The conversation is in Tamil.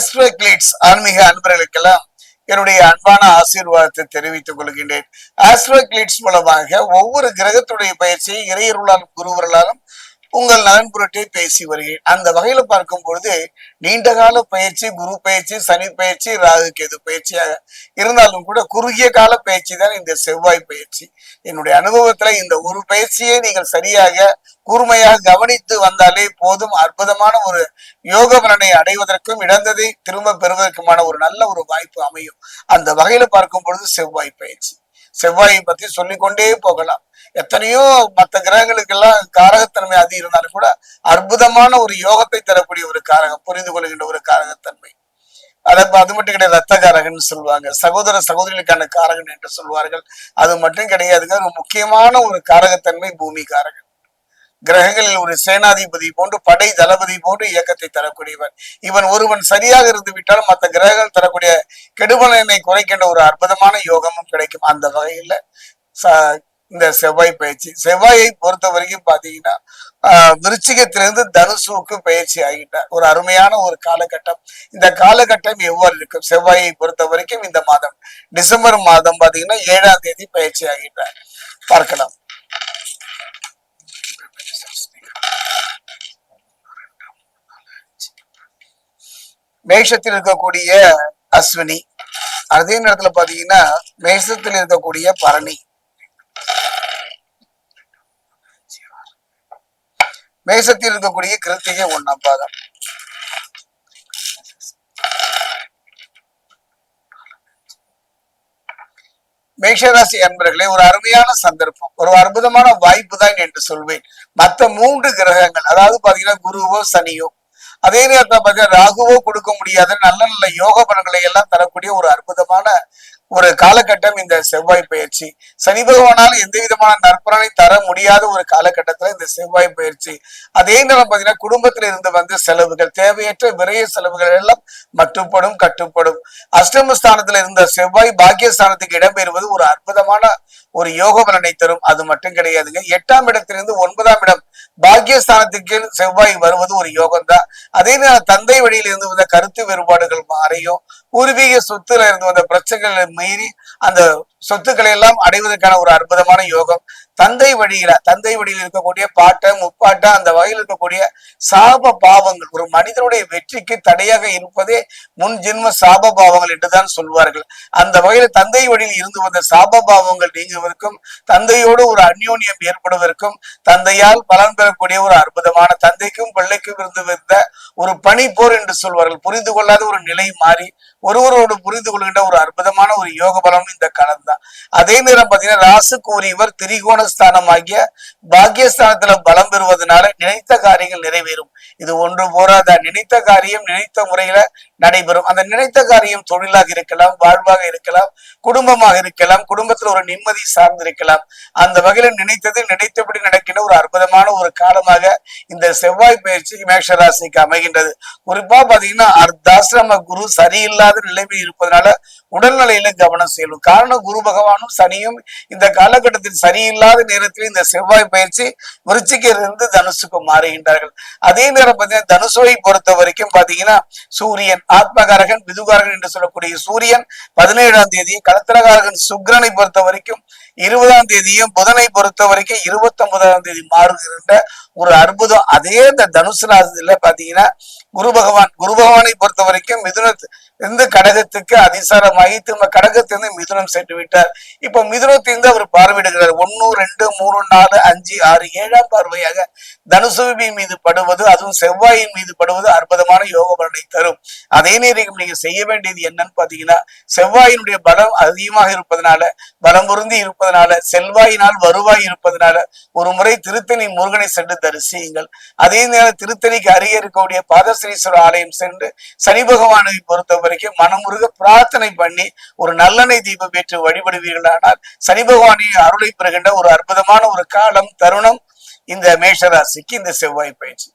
ஆஸ்ட்ரோக்ளிட்ஸ் ஆன்மீக அன்பர்களுக்கெல்லாம் என்னுடைய அன்பான ஆசீர்வாதத்தை தெரிவித்துக் கொள்கின்றேன். ஆஸ்ட்ரோக்ளிட்ஸ் மூலமாக ஒவ்வொரு கிரகத்துடைய பயிற்சியை இறையருளாலும் குருவர்களாலும் உங்கள் நலன் புரட்டை பேசி வருகிறேன். அந்த வகையில பார்க்கும் பொழுது நீண்ட கால பயிற்சி குரு பயிற்சி சனி பயிற்சி ராகு கேது பயிற்சியாக இருந்தாலும் கூட குறுகிய கால பயிற்சி தான் இந்த செவ்வாய் பயிற்சி. என்னுடைய அனுபவத்துல இந்த ஒரு பயிற்சியை நீங்கள் சரியாக கூர்மையாக கவனித்து வந்தாலே போதும். அற்புதமான ஒரு யோக பலனை அடைவதற்கும் இழந்ததை திரும்ப பெறுவதற்குமான ஒரு நல்ல ஒரு வாய்ப்பு அமையும். அந்த வகையில பார்க்கும் பொழுது செவ்வாய் பயிற்சி. செவ்வாயை பத்தி சொல்லிக்கொண்டே போகலாம். எத்தனையோ மற்ற கிரகங்களுக்கெல்லாம் காரகத்தன்மை அது இருந்தாலும் கூட அற்புதமான ஒரு யோகத்தை தரக்கூடிய ஒரு காரகம் புரிந்து கொள்கின்ற ஒரு காரகத்தன்மை. அதற்கு அது மட்டும் கிடையாது ரத்த காரகன் சொல்லுவாங்க. சகோதர சகோதரிகளுக்கான காரகன் என்று சொல்வார்கள் அது மட்டும் கிடையாதுங்க. ஒரு முக்கியமான ஒரு காரகத்தன்மை பூமி காரகன் கிரகங்களில் ஒரு சேனாதிபதி போன்று படை தளபதி போன்று இயக்கத்தை தரக்கூடியவன் இவன் ஒருவன் சரியாக இருந்து விட்டால் மற்ற கிரகங்கள் தரக்கூடிய கெடுபலனை குறைக்கின்ற ஒரு அற்புதமான யோகமும் கிடைக்கும். அந்த வகையில ச- இந்த செவ்வாய் பயிற்சி. செவ்வாயை பொறுத்த வரைக்கும் பாத்தீங்கன்னா ஆஹ் விருச்சிகத்திலிருந்து தனுசுவுக்கு பயிற்சி ஆகிட்டார். ஒரு அருமையான ஒரு காலகட்டம். இந்த காலகட்டம் எவ்வாறு இருக்கும்? செவ்வாயை பொறுத்த வரைக்கும் இந்த மாதம் டிசம்பர் மாதம் பாத்தீங்கன்னா ஏழாம் தேதி பயிற்சி ஆகிட்டார். பார்க்கலாம். மேஷத்தில் இருக்கக்கூடிய அஸ்வினி. அதே நேரத்துல பாத்தீங்கன்னா மேஷத்தில் இருக்கக்கூடிய பரணி. மேஷத்தில் இருக்கக்கூடிய கிருத்திகை ஒன்னாம் பாதம். மேஷராசி அன்பர்களே ஒரு அருமையான சந்தர்ப்பம். ஒரு அற்புதமான வாய்ப்பு தான் என்று சொல்வேன். மற்ற மூன்று கிரகங்கள் அதாவது பாத்தீங்கன்னா குருவோ சனியோ அதே நேரத்தில் பார்த்தீங்கன்னா ராகுவோ கொடுக்க முடியாத நல்ல நல்ல யோக பலன்களை எல்லாம் தரக்கூடிய ஒரு அற்புதமான ஒரு காலகட்டம் இந்த செவ்வாய் பயிற்சி. சனி பகவானால் எந்த விதமான நற்பலனை தர முடியாத ஒரு காலகட்டத்துல இந்த செவ்வாய் பயிற்சி. அதே நேரம் பாத்தீங்கன்னா குடும்பத்துல இருந்து வந்த செலவுகள் தேவையற்ற விரைய செலவுகள் எல்லாம் மட்டுப்படும் கட்டுப்படும். அஷ்டமஸ்தானத்துல இருந்த செவ்வாய் பாக்கியஸ்தானத்துக்கு இடம்பெறுவது ஒரு அற்புதமான ஒரு யோக பலனை தரும். அது மட்டும் கிடையாதுங்க. எட்டாம் இடத்திலிருந்து ஒன்பதாம் இடம் பாக்கியஸ்தானத்துக்கு செவ்வாய் வருவது ஒரு யோகம் தான் அதே நேரம் தந்தை வழியில் இருந்து வந்த கருத்து வேறுபாடுகள் மாறையும் பூர்வீக சொத்துல இருந்து வந்த பிரச்சனைகளை மீறி அந்த சொத்துக்களை எல்லாம் அடைவதற்கான ஒரு அற்புதமான யோகம். தந்தை வழியில தந்தை வழியில் இருக்கக்கூடிய பாட்டை முப்பாட்டை அந்த வகையில் இருக்கக்கூடிய சாப பாவங்கள் ஒரு மனிதனுடைய வெற்றிக்கு தடையாக இருப்பதே முன் ஜென்ம சாப பாவங்கள் என்றுதான் சொல்வார்கள். அந்த வகையில தந்தை வழியில் இருந்து வந்த சாப பாவங்கள் நீங்குவதற்கும் தந்தையோடு ஒரு அந்யோன்யம் ஏற்படுவதற்கும் தந்தையால் பலன் பெற பெறக்கூடிய ஒரு அற்புதமான தந்தைக்கும் பிள்ளைக்கும் இருந்து வந்த ஒரு பணி போர் என்று சொல்வார்கள். புரிந்து கொள்ளாத ஒரு நிலை மாறி ஒருவரோடு புரிந்து கொள்கின்ற ஒரு அற்புதமான ஒரு யோக பலம் இந்த காலம் தான். அதே நேரம் பாத்தீங்கன்னா ராசுக்கு உரியவர் திரிகோண ஸ்தானம் ஆகிய பாக்கியஸ்தானத்துல பலம் பெறுவதனால நினைத்த காரியங்கள் நிறைவேறும். இது ஒன்று போராத நினைத்த காரியம் நினைத்த முறையில நடைபெறும். அந்த நினைத்த காரியம் தொழிலாக இருக்கலாம் வாழ்வாக இருக்கலாம் குடும்பமாக இருக்கலாம் குடும்பத்துல ஒரு நிம்மதி சார்ந்திருக்கலாம். அந்த வகையில நினைத்தது நினைத்தபடி நடக்கின்ற ஒரு அற்புதமான ஒரு காலமாக இந்த செவ்வாய் பயிற்சி மேஷராசிக்கு அமைகின்றது. குறிப்பா பாத்தீங்கன்னா அர்த்தாசிரம குரு சரியில்லாத நிலைமையில் இருப்பதனால உடல்நிலையில கவனம் செல்லும். காரணம் குரு பகவானும் சனியும் இந்த காலகட்டத்தில் சரியில்லாத நேரத்தில் இந்த செவ்வாய் பயிற்சி விருச்சிக்கிலிருந்து தனுசுக்கு மாறுகின்றார்கள். அதே நேரம் பார்த்தீங்கன்னா தனுசுவை பொறுத்த வரைக்கும் பாத்தீங்கன்னா சூரியன் ஆத்மகாரகன் விதுகாரகன் என்று சொல்லக்கூடிய சூரியன் பதினேழாம் தேதி கலத்திரகாரகன் சுக்ரனை பொறுத்த வரைக்கும் இருபதாம் தேதியும் புதனை பொறுத்த வரைக்கும் இருபத்தி ஒன்பதாம் தேதி மாறுகின்ற ஒரு அற்புதம். அதே இந்த தனுசு ராசியில பாத்தீங்கன்னா குரு பகவான் குரு பகவானை பொறுத்த வரைக்கும் மிதுனத்து இருந்து கடகத்துக்கு அதிசாரமாகி திரும்ப கடகத்திலிருந்து மிதுனம் சென்று விட்டார். இப்போ மிதுனத்திலிருந்து அவர் பார்வையிடுகிறார். ஒன்னு ரெண்டு மூணு நாலு அஞ்சு ஆறு ஏழாம் பார்வையாக தனுசுவி மீது படுவது அதுவும் செவ்வாயின் மீது படுவது அற்புதமான யோக பலனை தரும். அதே நேரம் நீங்க செய்ய வேண்டியது என்னன்னு பாத்தீங்கன்னா செவ்வாயினுடைய பலம் அதிகமாக இருப்பதனால பலம் பொருந்தி இருப்பதனால செல்வாயினால் வருவாய் இருப்பதனால ஒரு முறை திருத்தணி முருகனை சென்று தரிசியுங்கள். அதே நேரம் திருத்தணிக்கு அருகே இருக்கக்கூடிய பாதஸ்ரீஸ்வரர் ஆலயம் சென்று சனி பகவானை பொறுத்த வரைக்கும் மனமுருக பிரார்த்தனை பண்ணி ஒரு நல்லெண்ணெய் தீபம் ஏற்று வழிபடுவீர்களானால் சனி பகவானின் அருளை பெறுகின்ற ஒரு அற்புதமான ஒரு காலம் தருணம் இந்த மேஷராசிக்கு இந்த செவ்வாய் பயிற்சி.